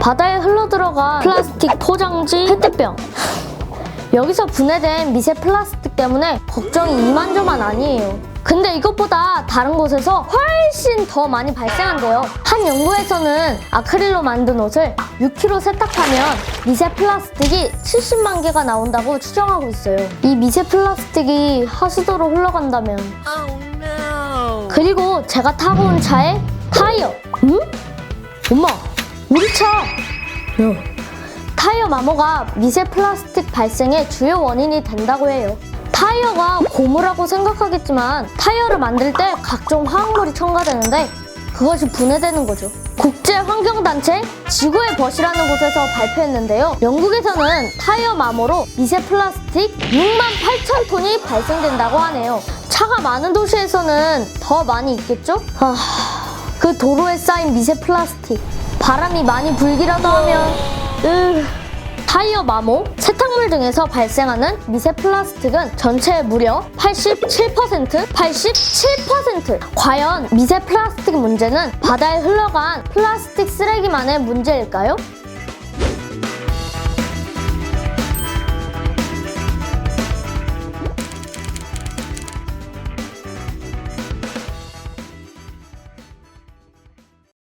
바다에 흘러들어간 플라스틱 포장지 페트병. 여기서 분해된 미세 플라스틱 때문에 걱정이 이만저만 아니에요. 근데 이것보다 다른 곳에서 훨씬 더 많이 발생한대요. 한 연구에서는 아크릴로 만든 옷을 6kg 세탁하면 미세 플라스틱이 70만 개가 나온다고 추정하고 있어요. 이 미세 플라스틱이 하수도로 흘러간다면 Oh! 그리고 제가 타고 온 차의 타이어. 응? 엄마, 우리 차. 야. 타이어 마모가 미세 플라스틱 발생의 주요 원인이 된다고 해요. 타이어가 고무라고 생각하겠지만 타이어를 만들 때 각종 화학물이 첨가되는데 그것이 분해되는 거죠. 국제환경단체 지구의 벗이라는 곳에서 발표했는데요. 영국에서는 타이어 마모로 미세 플라스틱 6만 8천 톤이 발생된다고 하네요. 차가 많은 도시에서는 더 많이 있겠죠? 아, 그 도로에 쌓인 미세 플라스틱. 바람이 많이 불기라도 하면, 으, 타이어 마모, 세탁물 등에서 발생하는 미세 플라스틱은 전체의 무려 87%, 87%. 과연 미세 플라스틱 문제는 바다에 흘러간 플라스틱 쓰레기만의 문제일까요?